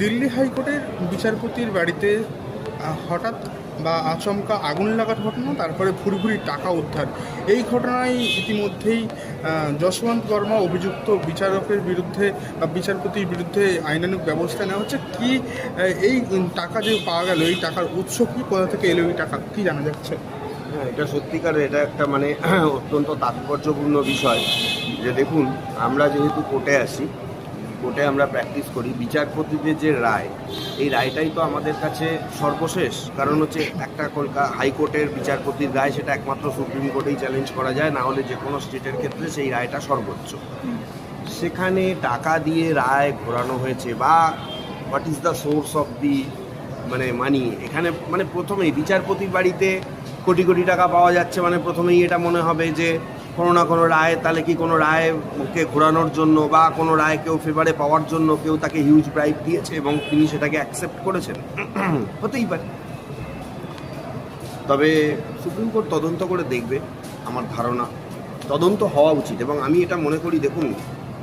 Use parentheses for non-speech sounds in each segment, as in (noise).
দিল্লি হাইকোর্টের বিচারপতির বাড়িতে হঠাৎ বা আচমকা আগুন লাগার ঘটনা, তারপরে ভুরি টাকা উদ্ধার। এই ঘটনায় ইতিমধ্যেই যশবন্ত বর্মা অভিযুক্ত বিচারকের বিরুদ্ধে বা বিচারপতির বিরুদ্ধে আইনানুক ব্যবস্থা নেওয়া হচ্ছে। কি এই টাকা যে পাওয়া গেল, এই টাকার উৎস কি? কোথা থেকে এলো এই টাকা? কী জানা যাচ্ছে? হ্যাঁ এটা সত্যিকার এটা একটা মানে (clears throat) অত্যন্ত তাৎপর্যপূর্ণ বিষয়। যে দেখুন, আমরা যেহেতু কোর্টে আসি কোর্টে আমরা প্র্যাকটিস করি। বিচারপতিদের যে রায়, এই রায়টাই তো আমাদের কাছে সর্বশেষ। কারণ হচ্ছে একটা কলকাতা হাইকোর্টের বিচারপতির রায় সেটা একমাত্র সুপ্রিম কোর্টেই চ্যালেঞ্জ করা যায়, না হলে যে কোনো স্টেটের ক্ষেত্রে সেই রায়টা সর্বোচ্চ। সেখানে টাকা দিয়ে রায় ঘোরানো হয়েছে বা what is the source of the মানে মানি এখানে মানে প্রথমেই বিচারপতির বাড়িতে কোটি কোটি টাকা পাওয়া যাচ্ছে মানে প্রথমেই এটা মনে হবে যে কোনো না কোনো রায়, তাহলে কি কোনো রায়কে ঘোরানোর জন্য বা কোনো রায় কেউ ফেভারে পাওয়ার জন্য কেউ তাকে হিউজ প্রাইজ দিয়েছে এবং তিনি সেটাকে অ্যাকসেপ্ট করেছেন? (clears throat) হতেই পারে। তবে সুপ্রিম কোর্ট তদন্ত করে দেখবে আমার ধারণা। তদন্ত হওয়া উচিত এবং আমি এটা মনে করি, দেখুন,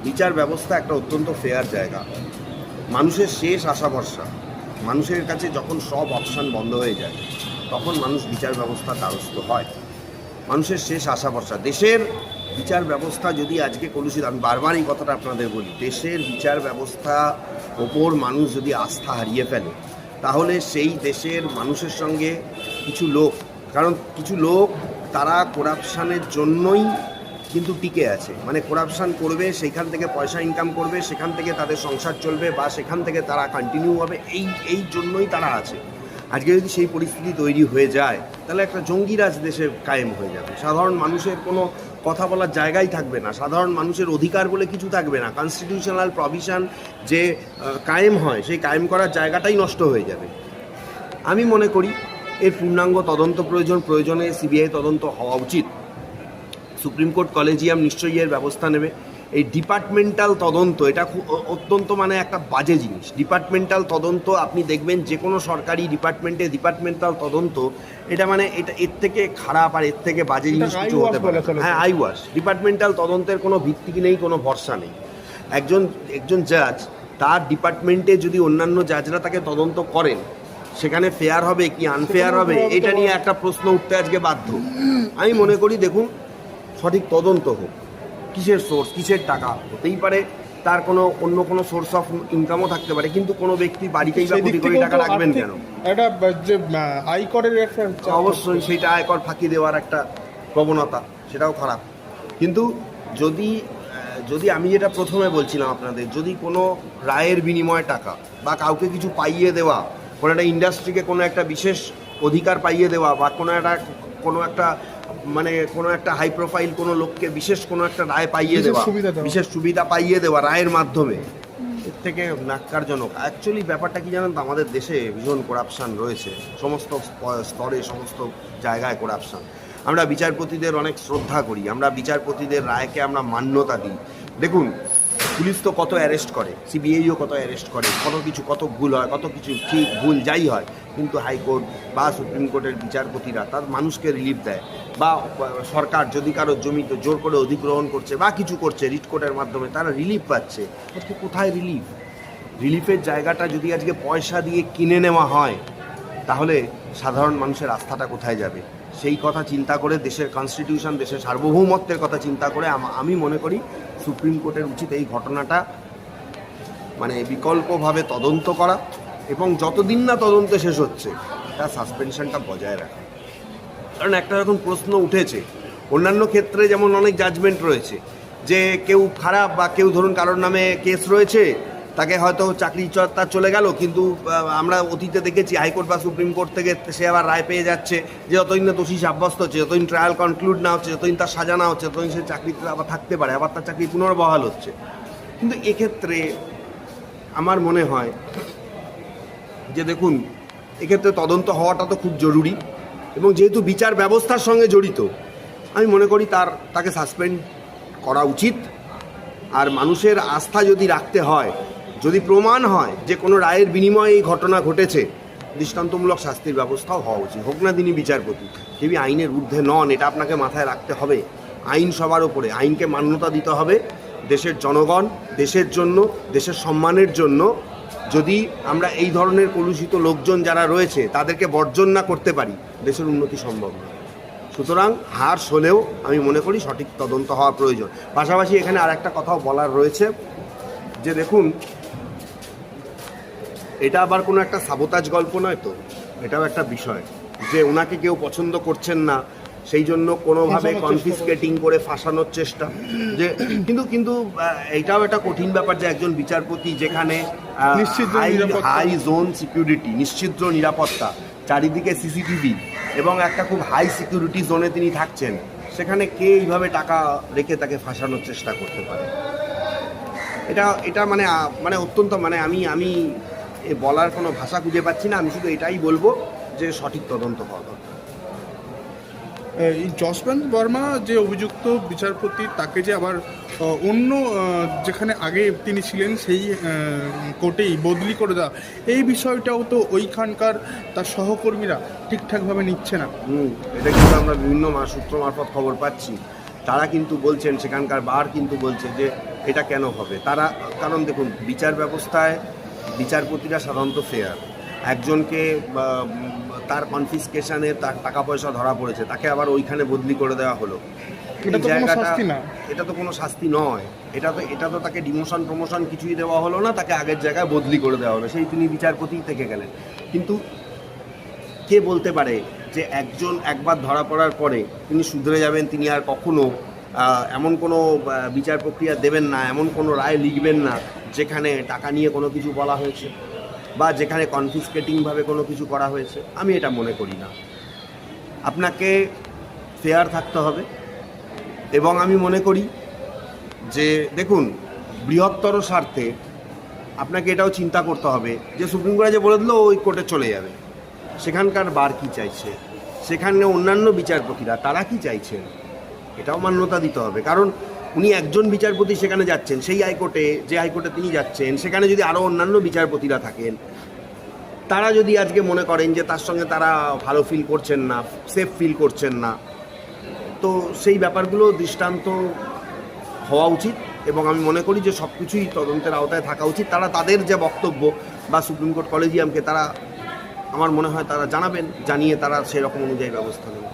বিচার ব্যবস্থা একটা অত্যন্ত ফেয়ার জায়গা। মানুষের শেষ আশা ভরসা। মানুষের কাছে যখন সব অপশান বন্ধ হয়ে যায়, তখন মানুষ বিচার ব্যবস্থার দ্বারস্থ হয়। মানুষের শেষ আশা ভরসা। দেশের বিচার ব্যবস্থা যদি আজকে কলুষিত, আমি বারবার এই কথাটা আপনাদের বলি, দেশের বিচার ব্যবস্থা ওপর মানুষ যদি আস্থা হারিয়ে ফেলে, তাহলে সেই দেশের মানুষের সঙ্গে কিছু লোক, কারণ কিছু লোক তারা করাপশানের জন্যই কিন্তু টিকে আছে। মানে করাপশান করবে, সেখান থেকে পয়সা ইনকাম করবে, সেখান থেকে তাদের সংসার চলবে বা সেখান থেকে তারা কন্টিনিউ হবে, এই এই জন্যই তারা আছে। আজকে যদি সেই পরিস্থিতি তৈরি হয়ে যায় তাহলে একটা জঙ্গিরাজ দেশে কায়েম হয়ে যাবে। সাধারণ মানুষের কোনো কথা বলার জায়গাই থাকবে না। সাধারণ মানুষের অধিকার বলে কিছু থাকবে না। কনস্টিটিউশনাল প্রভিশন যে কায়েম হয়, সেই কায়েম করার জায়গাটাই নষ্ট হয়ে যাবে। আমি মনে করি, এর পূর্ণাঙ্গ তদন্ত প্রয়োজন, প্রয়োজনে সিবিআই তদন্ত হওয়া উচিত। সুপ্রিম কোর্ট কলেজিয়াম নিশ্চয়ই এর ব্যবস্থা নেবে। এই ডিপার্টমেন্টাল তদন্ত এটা খুব অত্যন্ত মানে একটা বাজে জিনিস। ডিপার্টমেন্টাল তদন্ত আপনি দেখবেন যে কোনো সরকারি ডিপার্টমেন্টে ডিপার্টমেন্টাল তদন্ত এটা মানে এটা এর থেকে খারাপ আর এর থেকে বাজে জিনিস কিছু হতে পারে। হ্যাঁ আই ওয়াশ ডিপার্টমেন্টাল তদন্তের কোনো ভিত্তি নেই কোনো ভরসা নেই। একজন একজন জাজ তার ডিপার্টমেন্টে যদি অন্যান্য জাজরা তাকে তদন্ত করেন সেখানে ফেয়ার হবে কি আনফেয়ার হবে? এটা নিয়ে একটা প্রশ্ন উঠতে আজকে বাধ্য। আমি মনে করি দেখুন সঠিক তদন্ত হোক। কিসের সোর্স কিসের টাকা? হতেই পারে তার কোনো অন্য কোনো সোর্স অফ ইনকামও থাকতে পারে কিন্তু কোনো ব্যক্তি বাড়িতেই বা কোটি কোটি টাকা রাখবেন কেন? একটা যে আয়করের একটা অবশ্যই সেইটা আয়কর ফাঁকি দেওয়ার একটা প্রবণতা সেটাও খারাপ। কিন্তু যদি যদি আমি যেটা প্রথমে বলছিলাম আপনাদের যদি কোনো রায়ের বিনিময়ে টাকা বা কাউকে কিছু পাইয়ে দেওয়া কোনো একটা ইন্ডাস্ট্রিকে কোনো একটা বিশেষ অধিকার পাইয়ে দেওয়া বা কোনো একটা কোনো একটা মানে কোনো একটা হাই প্রোফাইল কোনো লোককে বিশেষ কোনো একটা রায় পাইয়ে দেওয়া বিশেষ সুবিধা পাইয়ে দেওয়া রায়ের মাধ্যমে এর থেকে নাক্কারজনক। অ্যাকচুয়ালি ব্যাপারটা কি জানেন তো? আমাদের দেশে ভীষণ করাপশান রয়েছে। সমস্ত স্তরে সমস্ত জায়গায় করাপশান আমরা বিচারপতিদের অনেক শ্রদ্ধা করি। আমরা বিচারপতিদের রায়কে আমরা মান্যতা দিই। দেখুন পুলিশ তো কত অ্যারেস্ট করে সিবিআইও কত অ্যারেস্ট করে কত কিছু কত ভুল হয় কত কিছু ঠিক ভুল যাই হয়। কিন্তু হাইকোর্ট বা সুপ্রিম কোর্টের বিচারপতিরা তার মানুষকে রিলিফ দেয়। বা সরকার যদি কারও জমিতে জোর করে অধিগ্রহণ করছে বা কিছু করছে, রিট কোর্টের মাধ্যমে, তারা রিলিফ পাচ্ছে। আজকে কোথায় রিলিফ রিলিফের জায়গাটা যদি আজকে পয়সা দিয়ে কিনে নেওয়া হয়, তাহলে সাধারণ মানুষের আস্থাটা কোথায় যাবে? সেই কথা চিন্তা করে দেশের কনস্টিটিউশন দেশের সার্বভৌমত্বের কথা চিন্তা করে আমি মনে করি সুপ্রিম কোর্টের উচিত এই ঘটনাটা মানে বিকল্পভাবে তদন্ত করা এবং যতদিন না তদন্ত শেষ হচ্ছে, তার সাসপেনশনটা বজায় রাখা। কারণ একটা যখন প্রশ্ন উঠেছে। অন্যান্য ক্ষেত্রে যেমন অনেক জাজমেন্ট রয়েছে যে কেউ খারাপ বা কেউ ধরুন কারোর নামে কেস রয়েছে, তাকে হয়তো চাকরি তার চলে গেল, কিন্তু আমরা অতীতে দেখেছি হাইকোর্ট বা সুপ্রিম কোর্ট থেকে সে আবার রায় পেয়ে যাচ্ছে যে যতদিন না দোষী সাব্যস্ত হচ্ছে, যতদিন ট্রায়াল কনক্লুড না হচ্ছে, যতদিন তার সাজা না হচ্ছে, ততদিন সে চাকরিতে আবার থাকতে পারে, আবার তার চাকরি পুনর্বহাল হচ্ছে। কিন্তু এক্ষেত্রে আমার মনে হয় যে দেখুন, এক্ষেত্রে তদন্ত হওয়াটা তো খুব জরুরি। এবং যেহেতু বিচার ব্যবস্থার সঙ্গে জড়িত, আমি মনে করি তার, তাকে সাসপেন্ড করা উচিত। আর মানুষের আস্থা যদি রাখতে হয়, যদি প্রমাণ হয় যে কোনো রায়ের বিনিময়ে এই ঘটনা ঘটেছে, দৃষ্টান্তমূলক শাস্তির ব্যবস্থাও হওয়া উচিত। হোক না তিনি বিচারপতি কেবি আইনের ঊর্ধ্বে নন, এটা আপনাকে মাথায় রাখতে হবে। আইন সবার ওপরে, আইনকে মান্যতা দিতে হবে। দেশের জনগণ, দেশের জন্য, দেশের সম্মানের জন্য যদি আমরা এই ধরনের কলুষিত লোকজন যারা রয়েছে তাদেরকে বর্জন না করতে পারি দেশের উন্নতি সম্ভব নয় সুতরাং হার হলেও আমি মনে করি সঠিক তদন্ত হওয়া প্রয়োজন। পাশাপাশি এখানে আর একটা কথাও বলার রয়েছে যে দেখুন এটা আবার কোনো একটা সাবোতাজ গল্প নয় তো? এটাও একটা বিষয় যে ওনাকে কেউ পছন্দ করছেন না সেই জন্য কোনোভাবে কনফিসকেটিং করে ফাঁসানোর চেষ্টা। যে কিন্তু কিন্তু আহ, এইটাও একটা কঠিন ব্যাপার যে একজন বিচারপতি যেখানে। হাই জোন সিকিউরিটি নিশ্চিদ্র নিরাপত্তা চারিদিকে সিসিটিভি এবং একটা খুব হাই সিকিউরিটি জোনে তিনি থাকছেন। সেখানে কে এইভাবে টাকা রেখে তাকে ফাঁসানোর চেষ্টা করতে পারে? এটা এটা মানে মানে অত্যন্ত মানে আমি আমি এ বলার কোনো ভাষা খুঁজে পাচ্ছি না। আমি শুধু এটাই বলব যে সঠিক তদন্ত হওয়া এই যশবন্ত বর্মা যে অভিযুক্ত বিচারপতি, তাকে যে আবার অন্য যেখানে আগে তিনি ছিলেন, সেই কোর্টেই বদলি করে দেওয়া, এই বিষয়টাও তো ওইখানকার তার সহকর্মীরা ঠিকঠাকভাবে নিচ্ছে না। এটা কিন্তু আমরা বিভিন্ন সূত্র মারফত খবর পাচ্ছি। তারা কিন্তু বলছেন, সেখানকার বার কিন্তু বলছে যে এটা কেন হবে? তারা, কারণ দেখুন, বিচার ব্যবস্থায় বিচারপতিরা সাধারণত ফেয়ার একজনকে তার কনফিসকেশনে তার টাকা পয়সা ধরা পড়েছে তাকে আবার ওইখানে বদলি করে দেওয়া হলো। এটা তো এই কোনো জায়গাটা- শাস্তি এটা তো কোনো শাস্তি নয়। এটা তো এটা তো তাকে ডিমোশন প্রমোশন কিছুই দেওয়া হলো না তাকে আগের জায়গায় বদলি করে দেওয়া হলো। সেই তিনি বিচারপতি থেকে গেলেন। কিন্তু কে বলতে পারে যে একজন একবার ধরা পড়ার পরে তিনি শুধরে যাবেন তিনি আর কখনো এমন কোনো বিচার প্রক্রিয়া দেবেন না এমন কোনো রায় লিখবেন না যেখানে টাকা নিয়ে কোনো কিছু বলা হয়েছে? বা যেখানে কনফিসকেটিংভাবে কোনো কিছু করা হয়েছে, আমি এটা মনে করি না। আপনাকে ফেয়ার থাকতে হবে এবং আমি মনে করি যে, দেখুন, বৃহত্তর স্বার্থে আপনাকে এটাও চিন্তা করতে হবে যে, সুপ্রিম কোর্টে যে বলে দিল, ওই কোর্টে চলে যাবে। সেখানকার বার কি চাইছে? সেখানে অন্যান্য বিচারপতিরা, তারা কি চাইছেন? এটাও মান্যতা দিতে হবে। কারণ উনি একজন বিচারপতি সেখানে যাচ্ছেন, সেই হাইকোর্টে, যে হাইকোর্টে তিনি যাচ্ছেন, সেখানে যদি আরও অন্যান্য বিচারপতিরা থাকেন, তারা যদি আজকে মনে করেন যে তার সঙ্গে তারা ভালো ফিল করছেন না সেফ ফিল করছেন না, তো সেই ব্যাপারগুলো দৃষ্টান্ত হওয়া উচিত এবং আমি মনে করি যে সব কিছুই তদন্তের আওতায় থাকা উচিত। তারা তাদের যে বক্তব্য বা সুপ্রিম কোর্ট কলেজিয়ামকে তারা, আমার মনে হয় তারা জানাবেন, জানিয়ে তারা সেরকম অনুযায়ী ব্যবস্থা নেবেন।